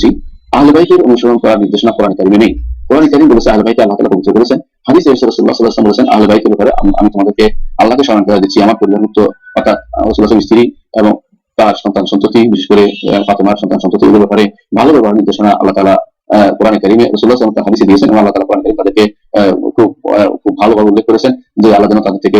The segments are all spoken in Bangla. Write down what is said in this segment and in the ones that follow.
বলছি আহলে বাইতের অনুসরণ করার নির্দেশনা কোরআন কারিমে নেই। কোরআন কারিম বলেছে আহলে বাইকে আল্লাহ তাআলা পবিত্র করেছেন। হাদিসে রাসূলুল্লাহ সাল্লাল্লাহু আলাইহি বলেছেন আহলে বাইতের ব্যাপারে আমি তোমাদেরকে আল্লাহকে স্মরণ করে দিচ্ছি। আমার পরিবারভুক্ত অর্থাৎ রাসূলুল্লাহ স্ত্রী এবং তার সন্তান সন্ততি বিশেষ করে ফাতেমার সন্তান সন্ততি এগুলোর ব্যাপারে ভালো ব্যবহার নির্দেশনা আল্লাহ আহ, কোরআন কারিমে রাসূলুল্লাহ সাল্লাল্লাহু আলাইহি হাদিসে দিয়েছেন এবং আল্লাহ তাআলা কোরআন কারিমে তাদেরকে খুব খুব ভালোভাবে উল্লেখ করেছেন যে আল্লাহ যেন তাদের থেকে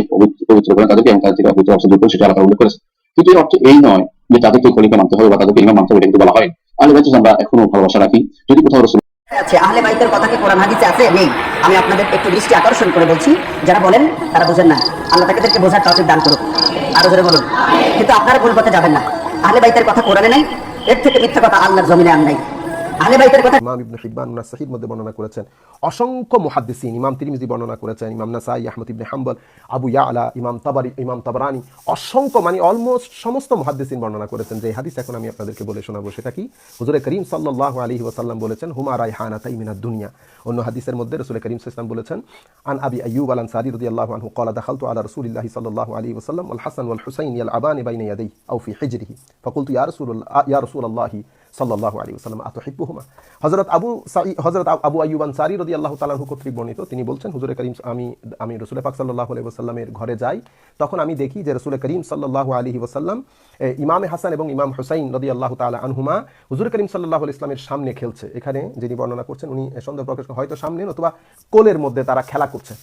পবিত্র করেন তাদেরকে এবং তাদের থেকে অপবিত্র অবস্থা দূর করেন সেটা আল্লাহ উল্লেখ করেছেন। কিন্তু এর অর্থ এই নয় যে তাদেরকে খলিফা মানতে হবে বা তাদেরকে ইমাম মানতে হবে এটা কিন্তু বলা হয় আহলে বাইতের আমরা এখনও ভালোবাসা রাখি। যদি কোথাও রসুল আছে, আহলে বাইতের কথা কি কোরআন হাদিসে আছে? নেই। আমি আপনাদের একটু দৃষ্টি আকর্ষণ করে বলছি। যারা বলেন, তারা বোঝেন না। আল্লাহ তাদেরকে বোঝার তৌফিক দান করুক। আরও ধরে বলুন। কিন্তু আপনারা ভুল পথে যাবেন না। আহলে বাইতের কথা কোরআনে নাই। এর থেকে মিথ্যা কথা আল্লাহর জমিনে আর নাই। আহলে বাইতের কথা ইমাম ইবনে হিব্বান উনার সহির মধ্যে বর্ণনা করেছেন অসংখ্য মুহাদ্দিসিন ইমাম তিরমিজি বর্ণনা করেছেন ইমাম নাসাই আহমদ ইবনে হাম্বল আবু ইয়ালা ইমাম তাবারি ইমাম তাবরানি অসংখ্য মানে অলমোস্ট সমস্ত মুহাদ্দিসিন বর্ণনা করেছেন যে হাদিস এখন আমি আপনাদেরকে বলে শোনাবো সেটা কি হুজুরে করিম সাল্লাল্লাহু আলাইহি ওয়াসাল্লাম বলেছেন হুমা রাইহানাতাই মিনাদ দুনিয়া অন্য হাদিসের মধ্যে রাসূল করিম সাল্লাল্লাহু আলাইহি ওয়াসাল্লাম বলেছেন আন আবি আইয়ুব আল আনসারী রাদিয়াল্লাহু আনহু قال دخلت على رسول الله صلى الله عليه وسلم والحسن والحسين يلعبان بين يديه او في حجره فقلت يا رسول الله يا رسول الله সাল্লাল্লাহু আলাইহি ওয়াসাল্লাম আতুহিব্বুহুমা। হজরত আবু হযরত আবু আইয়ুব আনসারী রদি আল্লাহ আনহু কর্তৃক বর্ণিত তিনি বলছেন হুজুরে করিম আমি আমি রাসূল পাক সাল্লাল্লাহু আলাইহি ওয়াসাল্লামের ঘরে যাই তখন আমি দেখি যে রাসূল করিম সাল্লাল্লাহু আলাইহি ওয়াসাল্লাম এ, ইমামে হাসান এবং ইমাম হুসাইন রদি আল্লাহ তাআলা আনহুমা হুজুর করিম আলাইহি ইসলামের সামনে খেলছে। এখানে যিনি বর্ণনা করছেন উনি সন্দেহ প্রকাশ হয়তো সামনে অথবা কোলের মধ্যে তারা খেলা করছে।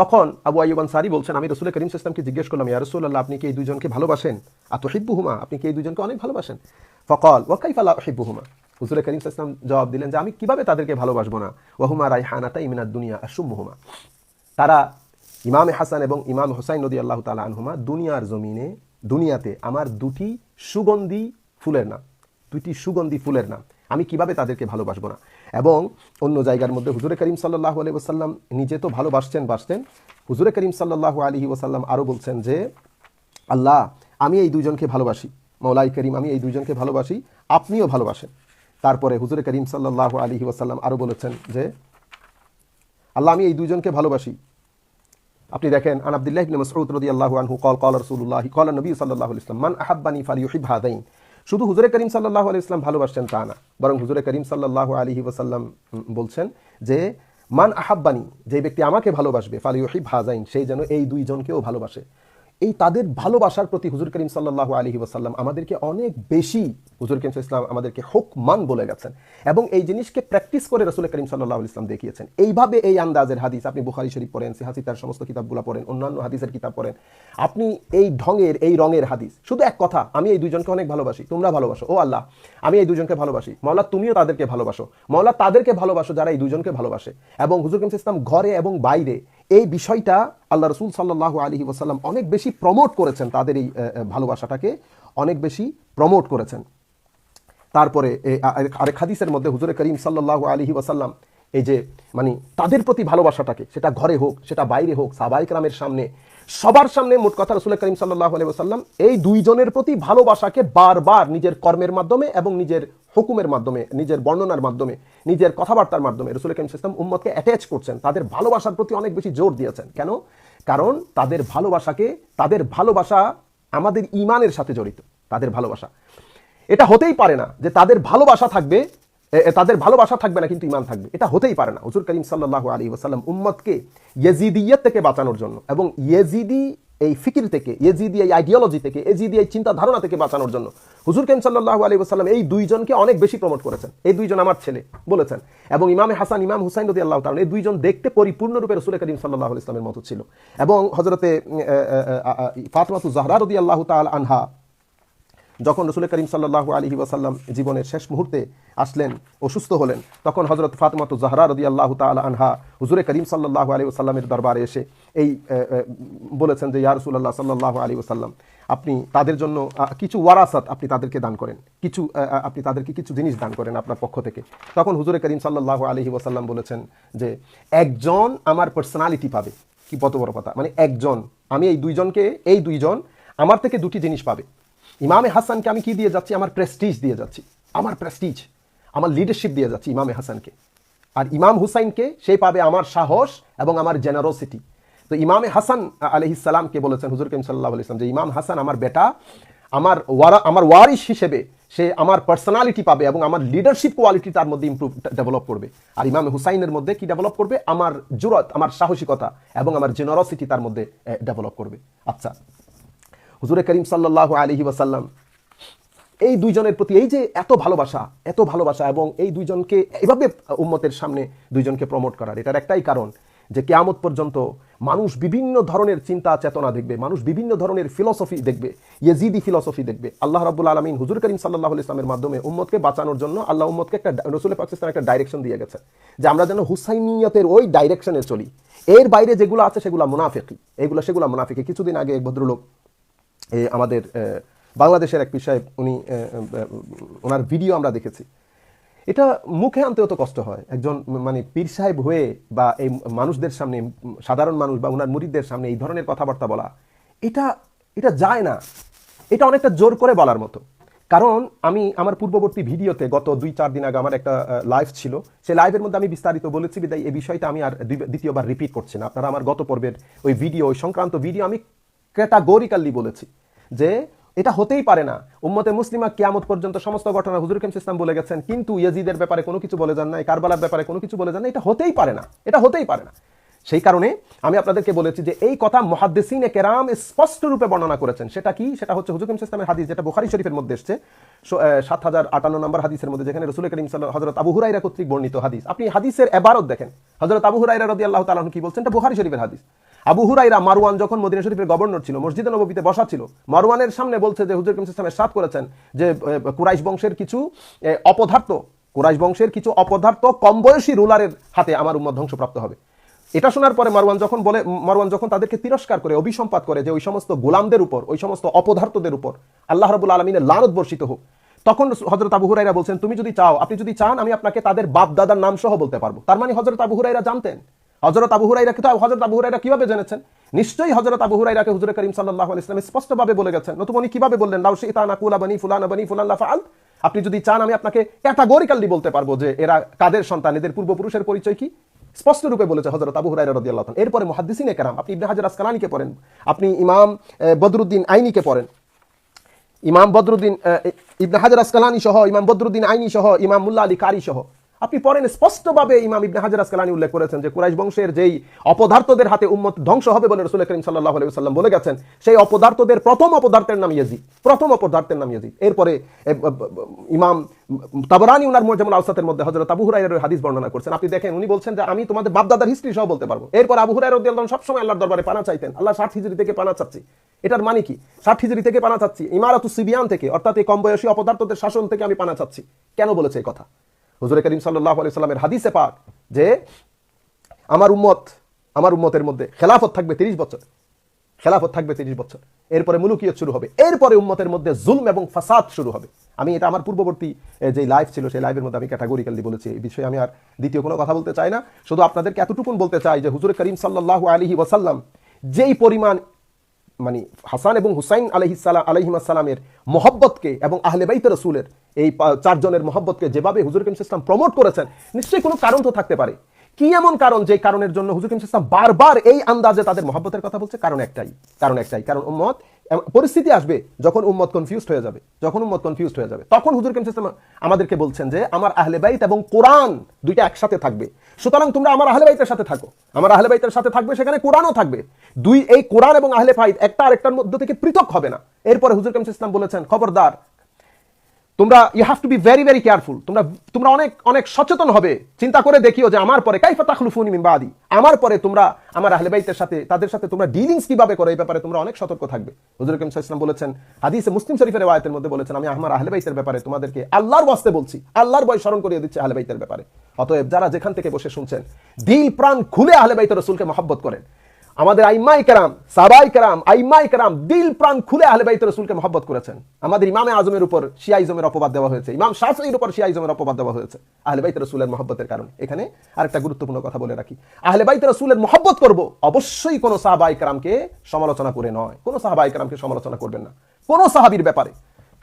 তখন আবু আইয়ুব আনসারী বলছেন, আমি রসুল করিম ইসলামকে জিজ্ঞেস করলাম, ইয়া রাসূলুল্লাহ, আপনি কি এই দুজনকে ভালোবাসেন? আতুহিব্বুহুমা আপনি কি এই দুজনকে অনেক ভালোবাসেন? ফকল ওয়া কাইফা লা উহিব্বুহুমা? হুজুর করিম ইসলাম জবাব দিলেন যে, আমি কীভাবে তাদেরকে ভালোবাসবো না? ওয়াহুমা রাইহানাতা ইমিনাদ দুনিয়া আশুম্মুহুমা তারা ইমাম হাসান এবং ইমাম হোসাইন নদী আল্লাহ তালা আনহুমা দুনিয়ার জমিনে, দুনিয়াতে আমার দুটি সুগন্ধি ফুলের নাম, দুটি সুগন্ধি ফুলের নাম, আমি কীভাবে তাদেরকে ভালোবাসবো না? এবং অন্য জায়গার মধ্যে হুজুরে করিম সাল্লাহ আলী ওসাল্লাম নিজে তো ভালোবাসছেন বাসতেন হুজুরে করিম সাল্লাহ আলী ওসাল্লাম আরও বলছেন যে, আল্লাহ, আমি এই দুজনকে ভালোবাসি। মৌলাই করিম, আমি এই দুজনকে ভালোবাসি, আপনিও ভালোবাসেন। তারপরে হুজুরে করিম সাল্লাহ আলী ওসাল্লাম আরও বলেছেন যে, আল্লাহ, আমি এই দুজনকে ভালোবাসি। আপনি দেখেন আনাবদুল্লাহ ইবনে মাসউদ রাদিয়াল্লাহু আনহু কল কল রাসূলুল্লাহ, কল নবী সাল্লাল্লাহু আলাইহি ওয়াসাল্লাম, মান আহাব্বানি ফালিউহিব হাদাইন। শুধু হুজুরে করিম সাল্লাহ আলি ইসলাম ভালোবাসছেন তা না, বরং হুজুরে করিম সাল্লাহ আলি ওসাল্লাম বলছেন যে, মান আহাব্বানি, যে ব্যক্তি আমাকে ভালোবাসবে, ফালিউহিব হাজাইন সেই যেন এই দুইজনকেও ভালোবাসে। এই তাদের ভালোবাসার প্রতি হুজুর করিম সাল্লাল্লাহু আলাইহি ওয়াসাল্লাম আমাদেরকে অনেক বেশি হুজুর করিম ইসলাম আমাদেরকে হুকমান বলে গেছেন। এবং এই জিনিসকে প্র্যাকটিস করে রসুল করিম আলাইহি ইসলাম দেখিয়েছেন। এইভাবে এই আন্দাজের হাদিস, আপনি বুখারী শরীফ পড়েন, সিহাসি তার সমস্ত কিতাবগুলো পড়েন, অন্যান্য হাদিসের কিতাব পড়েন, আপনি এই ঢঙের, এই রঙের হাদিস, শুধু এক কথা, আমি এই দুজনকে অনেক ভালোবাসি, তোমরা ভালোবাসো, ও আল্লাহ, আমি এই দুজনকে ভালোবাসি মৌলা তুমিও তাদেরকে ভালোবাসো মৌলা তাদেরকে ভালোবাসো যারা এই দুজনকে ভালোবাসে। এবং হুজুর করিম ইসলাম ঘরে এবং বাইরে এই বিষয়টা আল্লাহ রসুল সাল্লাহ আলহি ওসাল্লাম অনেক বেশি প্রমোট করেছেন তাদের এই ভালোবাসাটাকে, অনেক বেশি প্রমোট করেছেন। তারপরে আরেক- আরেক হাদিসের মধ্যে হুজুরে করিম সাল্লাহ আলহি ওয়াসাল্লাম এই যে মানে তাদের প্রতি ভালোবাসাটাকে, সেটা ঘরে হোক, সেটা বাইরে হোক, সাবাই রামের সামনে, সবার সামনে মোট কথা রসুল করিম সাল্লাহ আলহি ওসাল্লাম এই দুইজনের প্রতি ভালোবাসাকে বারবার নিজের কর্মের মাধ্যমে এবং নিজের হুকুমের মাধ্যমে, নিজের বর্ণনার মাধ্যমে, নিজের কথাবার্তার মাধ্যমে রসুল করিম ইসলাম উম্মতকে অ্যাটাচ করছেন। তাদের ভালোবাসার প্রতি অনেক বেশি জোর দিয়েছেন। কেন? কারণ তাদের ভালোবাসাকে, তাদের ভালোবাসা আমাদের ইমানের সাথে জড়িত, তাদের ভালোবাসা। এটা হতেই পারে না যে তাদের ভালোবাসা থাকবে তাদের ভালোবাসা থাকবে না, কিন্তু ইমান থাকবে। এটা হতেই পারে না। হুজুর করিম সাল্লাহ আলী ওসাল্লাম উম্মতকে ইয়েজিদিয়ত থেকে বাঁচানোর জন্য এবং ইয়েজিদি এই ফিকির থেকে, ইয়েজিদি এই আইডিওলজি থেকে এজিদি এই চিন্তা ধারণা থেকে বাঁচানোর জন্য হুজুর করিম সাল্লাহ আলী ওসাল্লাম এই দুইজনকে অনেক বেশি প্রমোট করেছেন। এই দুইজন আমার ছেলে বলেছেন। এবং ইমামে হাসান, ইমাম হুসাইন রদি আল্লাহ তালন এই দুইজন দেখতে পরিপূর্ণরূপে রসুল করিম সাল্লাহ ইসলামের মতো ছিল। এবং হজরতে ফাতমাতু জাহরা রদি আল্লাহ তাল আনহা যখন রসুল করিম সাল্লাহ আলহি ওয়াসাল্লাম জীবনের শেষ মুহূর্তে আসলেন অসুস্থ হলেন, তখন হজরত ফাতমাতু জাহরা রদি আল্লাহ তালা আনহা হুজুরে করিম সাল্লাহ আলী ওসাল্লামের দরবারে এসে এই বলেছেন যে, ইয়া রসুল্লাহ সাল্লাহ আলী ওসাল্লাম আপনি তাদের জন্য কিছু ওয়ারাসাত আপনি তাদেরকে দান করেন। কিছু আপনি তাদেরকে কিছু জিনিস দান করেন আপনার পক্ষ থেকে। তখন হুজুরে করিম সাল্লাহ আলহি ওসাল্লাম বলেছেন যে, একজন আমার পার্সোনালিটি পাবে। কি কত বড় কথা। মানে একজন, আমি এই দুইজনকে, এই দুইজন আমার থেকে দুটি জিনিস পাবে। ইমামে হাসানকে আমি কি দিয়ে যাচ্ছি? আমার প্রেস্টিজ দিয়ে যাচ্ছি। আমার প্রেস্টিজ আমার লিডারশিপ দিয়ে যাচ্ছি ইমামে হাসানকে। আর ইমাম হুসাইনকে সে পাবে আমার সাহস এবং আমার জেনারোসিটি তো ইমামে হাসান আলহিসামকে বলেছেন, হুজুর করিম সাল্লাহ ইসলাম যে ইমাম হাসান আমার বেটা, আমার ওয়ারা, আমার ওয়ারিশ হিসেবে সে আমার পার্সোনালিটি পাবে এবং আমার লিডারশিপ কোয়ালিটি তার মধ্যে ইমপ্রুভ ডেভেলপ করবে। আর ইমাম হুসাইনের মধ্যে কি ডেভেলপ করবে? আমার জুরত, আমার সাহসিকতা এবং আমার জেনারসিটি তার মধ্যে ডেভেলপ করবে। আচ্ছা হুজুরে করিম সাল্লাহ আলহি ওয়াসাল্লাম, এই দুইজনের প্রতি এই যে এত ভালোবাসা এত ভালোবাসা এবং এই দুইজনকে এভাবে উম্মতের সামনে দুইজনকে প্রমোট করার, এটার একটাই কারণ যে কেয়ামত পর্যন্ত মানুষ বিভিন্ন ধরনের চিন্তা চেতনা দেখবে, মানুষ বিভিন্ন ধরনের ফিলসফি দেখবে, ইয়েজিদি ফিলসফি দেখবে। আল্লাহ রাবুল আলমিন হুজুর করিম সাল্লাহ ইসলামের মাধ্যমে উম্মতকে বাঁচানোর জন্য আল্লাহ উম্মতকে একটা রসুল পাকিস্তান একটা ডাইরেকশন দিয়ে গেছে যে আমরা যেন হুসাইনিয়তের ওই ডাইরেকশনে চলি। এর বাইরে যেগুলো আছে সেগুলো মুনাফিকি, এগুলো সেগুলো মুনাফিকি। কিছুদিন আগে এক ভদ্রলোক আমাদের বাংলাদেশের এক বিষয়ে উনি ওনার ভিডিও আমরা দেখেছি। এটা মুখে আনতেও তো কষ্ট হয়। একজন মানে পীর সাহেব হয়ে বা এই মানুষদের সামনে, সাধারণ মানুষ বা ওনার মুরিদদের সামনে এই ধরনের কথাবার্তা বলা, এটা এটা যায় না। এটা অনেকটা জোর করে বলার মতো। কারণ আমি আমার পূর্ববর্তী ভিডিওতে গত দুই, চার দিন আগে আমার একটা লাইভ ছিল। সেই লাইভের মধ্যে আমি বিস্তারিত বলেছি, বিদায়, এই বিষয়টা আমি আর দ্বিতীয়বার রিপিট করছি না। আপনারা আমার গত পর্বের ওই ভিডিও, ওই সংক্রান্ত ভিডিও আমি ক্যাটাগরিক্যালি বলেছি যে এটা হতেই পারে না। উম্মতে মুসলিমা কিয়ামত পর্যন্ত সমস্ত ঘটনা হুজুর কেম ইসলাম বলে গেছেন, কিন্তু ইয়াজিদের ব্যাপারে কোনো কিছু বলে যান নাই, কারবালার ব্যাপারে কোনো কিছু বলে যান না এটা হতেই পারে না। এটা হতেই পারে না। সেই কারণে আমি আপনাদেরকে বলেছি যে এই কথা মহাদ্দেসিনে কেরাম স্পষ্ট রূপে বর্ণনা করেছেন। সেটা কি? সেটা হচ্ছে হুজুর কেম ইসলামের হাদিস, যেটা বুখারি শরীফের মধ্যে এসছে। সাত হাজার আটান্ন নম্বর হাদিসের মধ্যে, যেখানে রসুল করিম সাল্লাহ হজরত আবু হুরাইরা কর্তৃক বর্ণিত হাদিস। আপনি হাদিসের এবারত দেখেন। হজরত আবু হুরাইরা রদি আল্লাহ তালন কি বলছেন? এটা বুখারি শরীফের হাদিস। আবু হুরাইরা মারওয়ান যখন মদিনা শরীফের গভর্নর ছিল, মসজিদে নবীতে বসা ছিল, মারওয়ানের সামনে বলছে যে হুজুর করিম ইসলামের সাথ করেছেন যে কুরাইশ বংশের কিছু অপদার্থ, কুরাইশ বংশের কিছু অপদার্থ কম বয়সী রুলারের হাতে আমার উম্মত ধ্বংসপ্রাপ্ত হবে। এটা শোনার পরে মারওয়ান যখন বলে, মারওয়ান যখন তাদেরকে তিরস্কার করে, অভিসম্পাত করে যে ওই সমস্ত গোলামদের উপর, ওই সমস্ত অপদার্থদের উপর আল্লাহ রবুল আলমিনের লানত বর্ষিত হোক, তখন হজরত আবু হুরাইরা বলছেন, তুমি যদি চাও, আপনি যদি চান, আমি আপনাকে তাদের বাপ দাদার নাম সহ বলতে পারব। তার মানে হজরত আবু হুরাইরা জানতেন হজরত আবু হুরাইরাকে তো হজরত আবু হুরাইরা কীভাবে জেনেছেন? নিশ্চয়ই হজরত আবু হুরাইরাকে হুজুর করিম সাল্লাহ ইসলাম স্পষ্টভাবে বলে গেছেন। নতুন উনি কীভাবে বললেন, লাউ শীতা নাকুলা বানি ফুলানা বানি ফুলাল্লা ফাল আপনি যদি চান, আমি আপনাকে ক্যাটাগরিক্যালি বলতে পারব যে এরা কাদের সন্তান, এদের পূর্বপুরুষের পরিচয় কি? স্পষ্ট রূপে বলেছে হজরত আবু হুরাইরা রাদিয়াল্লাহু তাআলা এরপরে মুহাদ্দিসিনে কেরাম, আপনি ইবনে হাজার আসকালানিকে পড়েন, আপনি ইমাম বদরুদ্দিন আইনিকে পড়েন। ইমাম বদরুদ্দিন ইবনে হাজার আসকালানি সহ ইমাম বদরুদ্দিন আইনি সহ ইমাম মুল্লা আলী কারি সহ আপনি পড়েন স্পষ্টভাবে ইমাম ইবনে হাজার আসকালানি উল্লেখ করেছেন যে কুরাইশ বংশের যেই অপদার্থদের হাতে উম্মত ধ্বংস হবে বলে রসুল করিম সাল্লাহ আলাইহি সাল্লাম বলে গেছেন, সেই অপদার্থদের প্রথম অপদার্থের নাম ইয়াজিদ। প্রথম অপদার্থের নাম ইয়াজিদ। এরপরে ইমাম তাবরানি উনার মোজামুল আউসাতের মধ্যে হযরত আবু হুরাইরার হাদিস বর্ণনা করছেন। আপনি দেখেন, উনি বলছেন যে আমি তোমাদের বাপদাদার হিস্ট্রি সহ বলতে পারব। এরপর আবু হুরাইরা রাদিয়াল্লাহু আনহু সবসময় আল্লাহর দরবারে পানা চাইতেন। আল্লাহ ষাট হিজরি থেকে পানা চাচ্ছি। এটার মানে কি? ষাট হিজরি থেকে পানা চাচ্ছি। ইমারাতু সিবিয়ান থেকে, অর্থাৎ এই কম বয়সী অপদার্থদের শাসন থেকে আমি পানা চাচ্ছি। কেন বলেছে এই কথা? হুজুর করিম সাল্লাহ আলি সাল্লামের হাদিসে পাক যে আমার উম্মত, আমার উম্মতের মধ্যে খেলাফত থাকবে তিরিশ বছর। খেলাফত থাকবে তিরিশ বছর। এরপরে মুলুকিয়ত শুরু হবে। এরপরে উম্মতের মধ্যে জুলম এবং ফাসাদ শুরু হবে। আমি এটা আমার পূর্ববর্তী যে লাইভ ছিল, সেই লাইভের মধ্যে আমি ক্যাটাগরিক্যালি বলেছি। এই বিষয়ে আমি আর দ্বিতীয় কোনো কথা বলতে চাই না। শুধু আপনাদেরকে এতটুকুন বলতে চাই যে হুজুর করিম সাল্লাহ আলহি ওয়াসাল্লাম যেই পরিমাণ মানে হাসান এবং হুসাইন আলহিসাল্লাম আলহিমাসাল্লামের মহব্বতকে এবং আহলে বাইত রসুলের এই চারজনের মহব্বতকে যেভাবে হুজুর কিম ইসলাম প্রমোট করেছেন, নিশ্চয়ই কোনো কারণ তো থাকতে পারে। কি এমন কারণ যে কারণের জন্য হুজুর কিম ইসলাম বারবার এই আন্দাজে তাদের মহব্বতের কথা বলছে? কারণ একটাই কারণ একটাই। কারণ উম্মত পরিস্থিতি আসবে যখন উম্মত কনফিউজড হয়ে যাবে, যখন উম্মত কনফিউজড হয়ে যাবে। তখন হুজুর কেমন সিস্টেম আমাদেরকে বলছেন যে, আমার আহলে বাইত এবং কোরআন দুইটা একসাথে থাকবে। সুতরাং তোমরা আমার আহলে বাইতের সাথে থাকো। আমার আহলে বাইতের সাথে থাকবে, সেখানে কোরআনও থাকবে। দুই, এই কোরআন এবং আহলে ফাইদ একটা আরেকটার মধ্যে থেকে পৃথক হবে না। এরপরে হুজুর কেমন ইসলাম বলেছেন, খবরদার তোমরা you have to be very very careful তোমরা তোমরা অনেক অনেক সচেতন হবে। চিন্তা করে দেখিও যে আমার পরে কাইফা তাখলুফুনি বাদি। আমার পরে তোমরা, আমার আহলে বাইতের সাথে, তাদের সাথে তোমরা ডিলিংস কীভাবে করো, এই ব্যাপারে তোমরা অনেক সতর্ক থাকবে। হুজুর কামিস ইসলাম বলেছেন, হাদিসে মুসলিম শরীফের আয়াতের মধ্যে বলেছেন, আমি আমার আহলে বাইতের ব্যাপারে তোমাদেরকে আল্লাহর ওয়াস্তে বলছি। আল্লাহর বয় স্মরণ করিয়ে দিচ্ছে আহলে বাইতের ব্যাপারে। অতএব যারা যেখান থেকে বসে শুনছেন, দিল প্রাণ খুলে আহলে বাইতের রসুলকে মহব্বত করেন। আমাদের আইমাই কারাম সাবাই কারাম আইমাই কারাম দিল প্রাণ খুলে আহলে বাইত রসুলকে মহব্বত করেছেন। আমাদের ইমামে আজমের উপর শিয়াইজমের অপবাদ দেওয়া হয়েছে। ইমাম শাসির উপর শিয়াইজমের অপবাদ দেওয়া হয়েছে আহলে বাইত রসুলের মহব্বতের কারণে। এখানে আরেকটা গুরুত্বপূর্ণ কথা বলে রাখি। আহলে বাইত রসুলের মহব্বত করব অবশ্যই কোনো সাহাবাই কারামকে সমালোচনা করে নয়। কোনো সাহাবাই কারামকে সমালোচনা করবেন না। কোনো সাহাবির ব্যাপারে।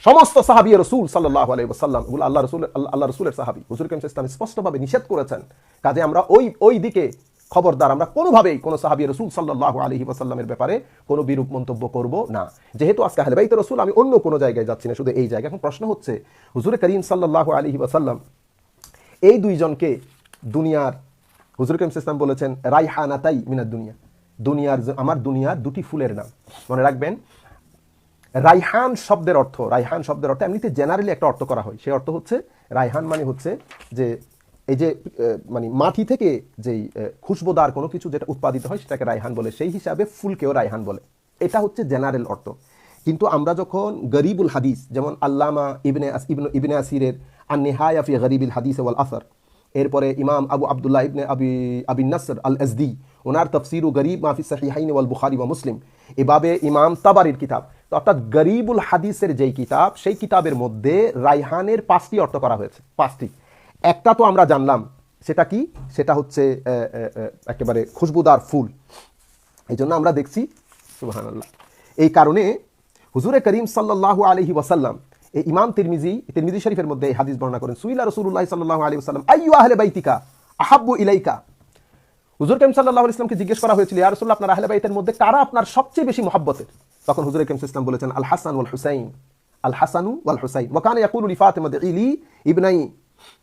সমস্ত সাহাবি রসুল সাল্লাহ আলাইসাল্লাম এগুলো আল্লাহ রসুল, আল্লাহ রসুলের সাহাবি হুজুর কেম ইসলাম স্পষ্টভাবে নিষেধ করেছেন। কাজে আমরা ওই ওই দিকে খবরদার, আমরা কোনোভাবেই কোনো সাহাবি রসুল সাল্লাহ আলহি ওয়াসাল্লামের ব্যাপারে কোনো বিরূপ মন্তব্য করব না। যেহেতু আজকে আহলেবাইত রসুল, আমি অন্য কোনো জায়গায় যাচ্ছি না, শুধু এই জায়গায়। এখন প্রশ্ন হচ্ছে, হুজুরে করিম সাল্লাহ আলহি ওয়াসাল্লাম, এই দুইজনকে দুনিয়ার, হুজুর করিম ইসলাম বলেছেন, রাইহানাতাই মিনার দুনিয়া। দুনিয়ার আমার দুনিয়ার দুটি ফুলের নাম। মনে রাখবেন, রাইহান শব্দের অর্থ, রাইহান শব্দের অর্থ এমনিতে জেনারেলি একটা অর্থ করা হয়। সেই অর্থ হচ্ছে, রাইহান মানে হচ্ছে যে এই যে মানে মাটি থেকে যেই খুশবোদার কোনো কিছু যেটা উৎপাদিত হয় সেটাকে রায়হান বলে, সেই হিসাবে ফুলকেও রায়হান বলে। এটা হচ্ছে জেনারেল অর্থ। কিন্তু আমরা যখন গরিবুল হাদিস, যেমন আল্লামা ইবনে ইবনে ইবনে আসিরের আন নেহায়া ফি গরিবুল হাদিস ওয়াল আসর, এরপরে ইমাম আবু আবদুল্লাহ ইবনে আবি আবিন নাসর আল এসদি ওনার তফসির গরিব মাফি সাহিহাইন ওয়াল বুখারি ওয়া মুসলিম এভাবে ইমাম তাবারির কিতাব। তো অর্থাৎ গরিবুল হাদিসের যেই কিতাব, সেই কিতাবের মধ্যে রাইহানের পাঁচটি অর্থ করা হয়েছে, পাঁচটি। একটা তো আমরা জানলাম, সেটা কি? সেটা হচ্ছে একেবারে খুশবুদার ফুল। এই জন্য আমরা দেখছি, সুবহানাল্লাহ। এই কারণে হুজুরে করিম সাল্লাল্লাহু আলাইহি ওয়াসাল্লাম, এই ইমাম তিরমিজি তিরমিজি শরীফের মধ্যে হাদিস বর্ণনা করেন, সুইলা রাসূলুল্লাহ সাল্লাল্লাহু আলাইহি ওয়াসাল্লাম, আইয়ু আহলে বাইতিকা, আহাব্বু ইলাইকা? হুজুর সাল্লাল্লাহু আলাইহি ইসলামকে জিজ্ঞেস করা হয়েছিল, ইয়া রাসূলুল্লাহ, আপনার আহলে বাইতের মধ্যে কারা আপনার সবচেয়ে বেশি মহব্বতের? তখন হুজুর করিম ইসলাম বলেছেন, আল হাসান ওয়াল হুসাইন। আল হাসানু ওয়াল হুসাইন। ওয়া কানা ইয়াকুলু লি ফাতিমা ইলি ইবনাই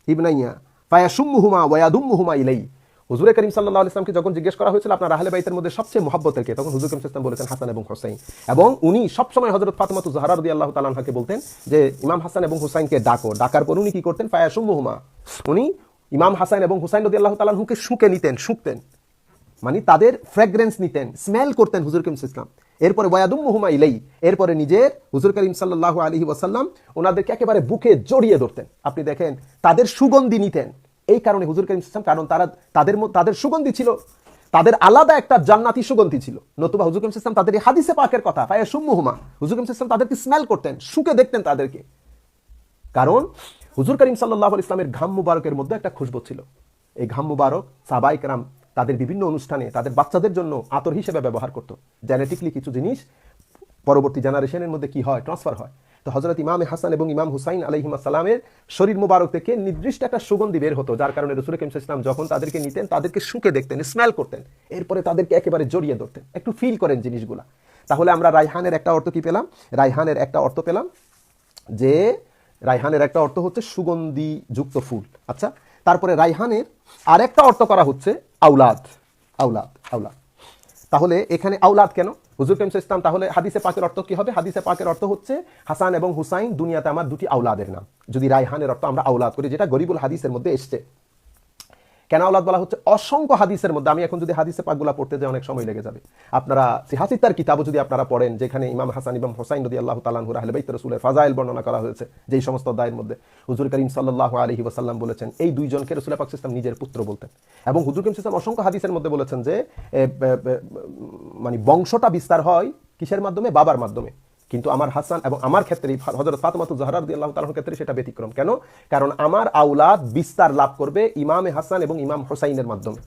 ইবনাইয়া ফায়াশুম্মুহুমা ওয়া ইয়াদুম্মুহুমা ইলাই। হুজুর করিম আলাইহি ইসলামকে যখন জিজ্ঞেস করা হয়েছিল, আপনার আহলে বাইতের মধ্যে সবচেয়ে তখন হুজুর করিম ইসলাম বলেছেন, হাসান এবং হুসাইন। এবং উনি সবসময় হযরত ফাতিমাতু জাহরা রাদিয়াল্লাহু তাআলা আনহাকে বলতেন যে, ইমাম হাসান এবং হুসাইনকে ডাকো। ডাকার পর উনি কি করতেন? ফায়াশুম্মুহুমা উনি ইমাম হাসান এবং হুসাইন রাদিয়াল্লাহু তাআলা আনহুকে শুকে নিতেন, শুকতেন। মানে তাদের ফ্র্যাগ্রেন্স নিতেন স্মেল করতেন হুজুর করিম ইসলাম এরপরে ওয়াদুম মুহুমা ইলাই, এরপরে নিজের হুজুর করিম সাল্লাল্লাহু আলাইহি ওয়াসাল্লাম ওনাদেরকে একেবারে বুকে জড়িয়ে ধরতেন। আপনি দেখেন, তাদের সুগন্ধি নিতেন। এই কারণে হুজুর করিম ইসলাম কারণ তারা, তাদের তাদের সুগন্ধি ছিল। তাদের আলাদা একটা জান্নাতি সুগন্ধি ছিল। নতুবা হুজুর করিম ইসলাম তাদের হাদিসে পাকের কথা ফায়া সুম্মুহুমা হুজুর করিম ইসলাম তাদেরকে স্মেল করতেন সুকে দেখতেন তাদেরকে। কারণ হুজুর করিম সাল্লাহ ইসলামের ঘাম মুবারকের মধ্যে একটা খুশবু ছিল। এই ঘাম মুবারক সাবাই কারাম তাদের বিভিন্ন অনুষ্ঠানে তাদের বাচ্চাদের জন্য আতর হিসেবে ব্যবহার করত। জেনেটিকলি কিছু জিনিস পরবর্তী জেনারেশনের মধ্যে কি হয়? ট্রান্সফার হয়। তো হজরত ইমাম হাসান এবং ইমাম হুসাইন আলহিমা সালামের শরীর মুবারক থেকে নির্দিষ্ট একটা সুগন্ধি বের হতো, যার কারণে রসুল কিম ইসলাম যখন তাদেরকে নিতেন, তাদেরকে শুকে দেখতেন স্মেল করতেন, এরপরে তাদেরকে একেবারে জড়িয়ে ধরতেন। একটু ফিল করেন জিনিসগুলা। তাহলে আমরা রায়হানের একটা অর্থ কি পেলাম? রায়হানের একটা অর্থ পেলাম যে, রায়হানের একটা অর্থ হচ্ছে সুগন্ধি যুক্ত ফুল। আচ্ছা তারপরে রাইহানের আরেকটা অর্থ করা হচ্ছে আউলাদ আউলাদ আউলাদ তাহলে এখানে আউলাদ কেন? হুজুর কেমস ইসলাম তাহলে হাদিসে পাকের অর্থ কি হবে? হাদিসে পাকের অর্থ হচ্ছে হাসান এবং হুসাইন দুনিয়াতে আমার দুটি আউলাদের নাম। যদি রায়হানের অর্থ আমরা আউলাদ করি, যেটা গরিবুল হাদিসের মধ্যে এসছে। কেন আওলাদ বলা হচ্ছে অসংখ্য হাদিসের মধ্যে, আমি এখন যদি হাদিসে পাকগুলা পড়তে যাই, অনেক সময় লেগে যাবে। আপনারা সিহাসিতার কিতাবও যদি আপনারা পড়েন, যেখানে ইমাম হাসান, ইমাম হোসাইন রদি আল্লাহ তালাহুর আহলে বাইত রসুলের ফাজাইল বর্ণনা করা হয়েছে, যেই সমস্ত দায়ের মধ্যে। হুজুর করিম সাল্লাহ আলহি ওসাল্লাম বলেছেন, এই দুইজনকে রসুল পাক ইসলাম নিজের পুত্র বলতেন। এবং হুজুর করিম ইসলাম অসংখ্য হাদিসের মধ্যে বলেছেন যে মানে বংশটা বিস্তার হয় কিসের মাধ্যমে? বাবার মাধ্যমে। কিন্তু আমার হাসান এবং আমার ক্ষেত্রে হজরত ফাতমাতু জাহরার আল্লাহ তালার ক্ষেত্রে সেটা ব্যতিক্রম। কেন? কারণ আমার আউলাদ বিস্তার লাভ করবে ইমামে হাসান এবং ইমাম হোসাইনের মাধ্যমে।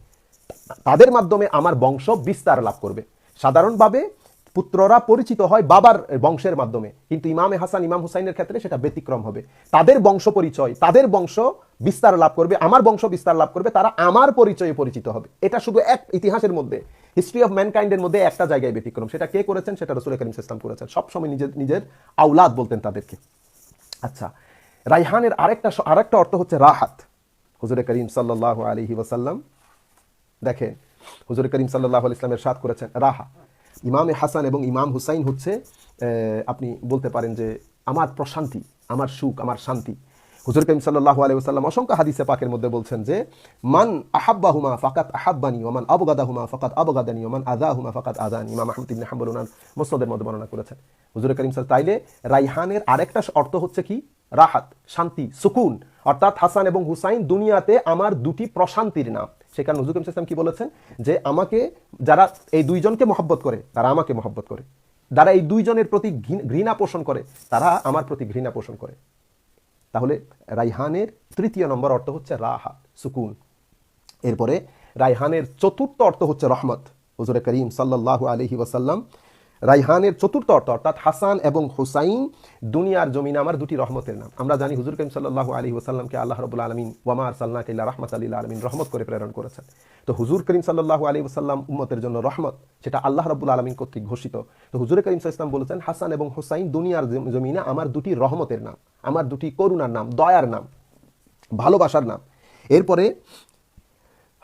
তাদের মাধ্যমে আমার বংশ বিস্তার লাভ করবে। সাধারণভাবে পুত্ররা পরিচিত হয় বাবার বংশের মাধ্যমে, কিন্তু ইমামে হাসান, ইমাম হুসাইনের ক্ষেত্রে সেটা ব্যতিক্রম হবে। তাদের বংশ পরিচয়, তাদের বংশ বিস্তার লাভ করবে, আমার বংশ বিস্তার লাভ করবে, তারা আমার পরিচয়ে পরিচিত হবে। এটা শুধু এক ইতিহাসের মধ্যে। হিস্ট্রি অফ ম্যানকাইন্ডের মধ্যে একটা জায়গায় ব্যতিক্রম। সেটা কে করেছেন? সেটা রসুল করিম ইসলাম করেছেন। সবসময় নিজের নিজের আউলাদ বলতেন তাদেরকে। আচ্ছা রাইহানের আরেকটা আরেকটা অর্থ হচ্ছে রাহাত। হুজুরে করিম সাল্লাহ আলহি ওয়াসাল্লাম, দেখেন, হুজুর করিম সাল্লাহ ইসলামের সাথ করেছেন রাহা। ইমামে হাসান এবং ইমাম হুসাইন হচ্ছে আপনি বলতে পারেন যে, আমার প্রশান্তি, আমার সুখ, আমার শান্তি। হুজুর করিম সাল্লাহ আলাইসাল্লাম অসংখ্য হাদিসে পাকের মধ্যে বলছেন যে, মান আহাব্বাহুমা ফাকাত আহাব্বানি ওমান আবগাদাহুমা ফাকাত আবগাদানি ওমান আদাহুমা ফাকাত আদানি ইমাম আহমদ ইবনে হাম্বল মধ্যে বর্ণনা করেছেন। হুজুর করিম সাল তাইলে রাইহানের আরেকটা অর্থ হচ্ছে কি? রাহাত, শান্তি, সুকুন। অর্থাৎ হাসান এবং হুসাইন দুনিয়াতে আমার দুটি প্রশান্তির নাম। সেখানে হুজুর করিম কি বলেছেন? যে, আমাকে যারা এই দুইজনকে মহব্বত করে, তারা আমাকে মহব্বত করে। যারা এই দুইজনের প্রতি ঘৃণা পোষণ করে, তারা আমার প্রতি ঘৃণা পোষণ করে। তাহলে রাইহানের তৃতীয় নম্বর অর্থ হচ্ছে রাহা, সুকুন। এরপরে রাইহানের চতুর্থ অর্থ হচ্ছে রহমত। হজুরে করিম সাল্লাহ আলহি ওয়াসাল্লাম রাইহানের চতুর্থ অর্থ, অর্থাৎ হাসান এবং হুসাইন দুনিয়ার জমিনে আমার দুটি রহমতের নাম। আমরা জানি হুজুর করিম সাল্লাহ আলী ওসাল্লামকে আল্লাহ রবুল আলমিন ওয়ামার সাল্লাহ কিল্লা রহমত আলী আলমিন রহমত করে প্রেরণ করেছেন। তো হুজুর করিম সাল্লাহ আলী ওসাল্লাম উম্মতের জন্য রহমত, সেটা আল্লাহ রবুল আলমিন কর্তৃক ঘোষিত। তো হুজুর করিম সাল্লাম বলেছেন, হাসান এবং হুসাইন দুনিয়ার জম- জমিনে আমার দুটি রহমতের নাম, আমার দুটি করুণার নাম, দয়ার নাম, ভালোবাসার নাম। এরপরে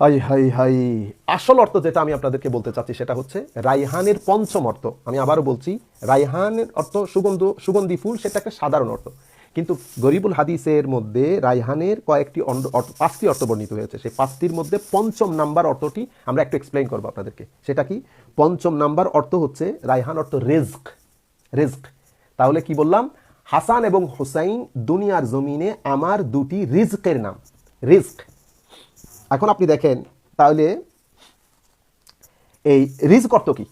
হাই হাই হাই। আসল অর্থ যেটা আমি আপনাদেরকে বলতে চাচ্ছি সেটা হচ্ছে রাইহানের পঞ্চম অর্থ। আমি আবারও বলছি, রাইহানের অর্থ সুগন্ধ, সুগন্ধি ফুল, সেটা একটা সাধারণ অর্থ। কিন্তু গরিবুল হাদিসের মধ্যে রাইহানের কয়েকটি পাঁচটি অর্থ বর্ণিত হয়েছে। সেই পাঁচটির মধ্যে পঞ্চম নাম্বার অর্থটি আমরা একটু এক্সপ্লেইন করব আপনাদেরকে। সেটা কি? পঞ্চম নাম্বার অর্থ হচ্ছে রাইহান অর্থ রেজক রেজক। তাহলে কি বললাম? হাসান এবং হুসাইন দুনিয়ার জমিনে আমার দুটি রিজকের নাম। রিজক। এখন আপনি দেখেন, তাহলে এই রিজ অর্থ কি?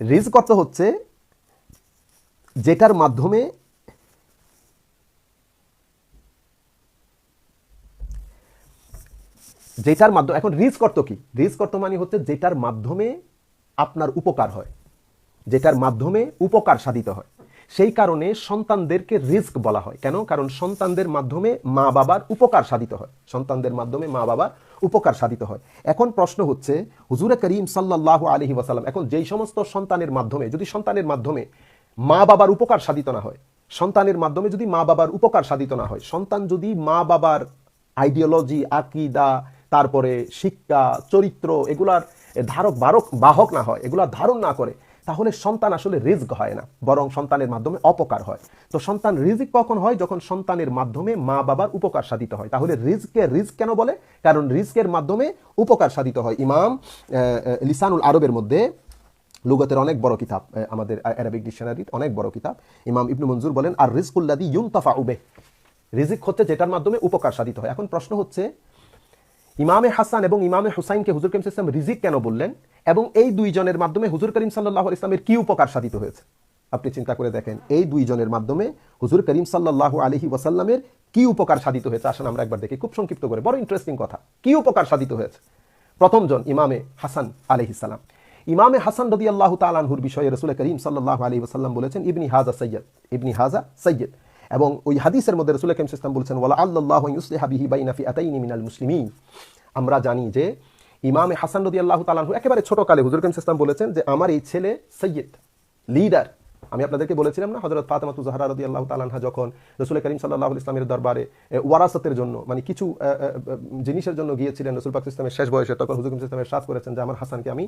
রিজ অর্থ হচ্ছে যেটার মাধ্যমে যেটার মাধ্যমে, এখন রিস্ক অর্থ কি? রিস্ক অর্থ মানে হচ্ছে যেটার মাধ্যমে আপনার উপকার হয়, যেটার মাধ্যমে উপকার সাধিত হয়। সেই কারণে সন্তানদেরকে রিস্ক বলা হয়। কেন? কারণ সন্তানদের মাধ্যমে মা বাবার উপকার সাধিত হয়। সন্তানদের মাধ্যমে মা বাবার উপকার সাধিত হয়। এখন প্রশ্ন হচ্ছে, হুজুরে করিম সাল্লাহ আলহি ওয়াসাল্লাম, এখন যেই সমস্ত সন্তানের মাধ্যমে, যদি সন্তানের মাধ্যমে মা বাবার উপকার সাধিত না হয়, সন্তানের মাধ্যমে যদি মা বাবার উপকার সাধিত না হয়, সন্তান যদি মা বাবার আইডিওলজি আকিদা, তারপরে শিক্ষা, চরিত্র, এগুলার ধারক বারক বাহক না হয় এগুলার ধারণ না করে তাহলে সন্তান আসলে রিস্ক হয় না, বরং সন্তানের মাধ্যমে অপকার হয়। তো সন্তান রিজিক কখন হয়? যখন সন্তানের মাধ্যমে মা বাবার উপকার সাধিত হয়। তাহলে রিজকে রিস্ক কেন বলে? কারণ রিস্কের মাধ্যমে উপকার সাধিত হয়। ইমাম লিসানুল আরবের মধ্যে লুগতের অনেক বড় কিতাব আমাদের অ্যারাবিক ডিকশনারির অনেক বড় কিতাব। ইমাম ইবনু মঞ্জুর বলেন, আর রিজকুল্লাদি ইউনতাফা উবে রিজিক হচ্ছে যেটার মাধ্যমে উপকার সাধিত হয়। এখন প্রশ্ন হচ্ছে ইমামে হাসান এবং ইমামে হুসাইনকে হুজুর করিম ইসলাম রিজিক কেন বললেন? এবং এই দুইজনের মাধ্যমে হুজুর করিম সাল্লাহ ইসলামের কি উপকার সাধিত হয়েছে? আপনি চিন্তা করে দেখেন, এই দুইজনের মাধ্যমে হুজুর করিম সাল্লাহ আলহি ওয়াসাল্লামের কি উপকার সাধিত হয়েছে? আসেন আমরা একবার দেখি, খুব সংক্ষিপ্ত করে, বড় ইন্টারেস্টিং কথা। কি উপকার সাধিত হয়েছে? প্রথমজন ইমামে হাসান আলহিসাল্লাম ইমামে হাসান রদি আল্লাহ তালানহুর বিষয়ে রসুল করিম সাল্লাহ আলী ওসাল্লাম বলেছেন, ইবনি হাজা সৈয়দ ইবনি হাজা সৈয়দ এবং ওই হাদিসের মধ্যে রসুল করিম ইসলাম বলছেন, ওয়ালা আল্লাহ ইউসলিহাবিহি বাইনাফি আতাইনি মিনাল মুসলিমিন। আমরা জানি যে ইমামে হাসান রদি আল্লাহ তালানহু একেবারে ছোটকালে হুজুর করিম ইসলাম বলেছেন যে, আমার এই ছেলে সৈয়দ, লিডার। আমি আপনাদেরকে বলেছিলাম না হজরত ফাতেমাতু জাহরা রদি আল্লাহ তালানহা যখন রসুল করিম সাল্লাহ ইসলামের দরবারে ওয়ারাসতের জন্য মানে কিছু জিনিসের জন্য গিয়েছিলেন, রসুল পাক ইসলামের শেষ বয়সে, তখন হুজুর ইসলামের সাথ করেছেন যে, আমার হাসানকে আমি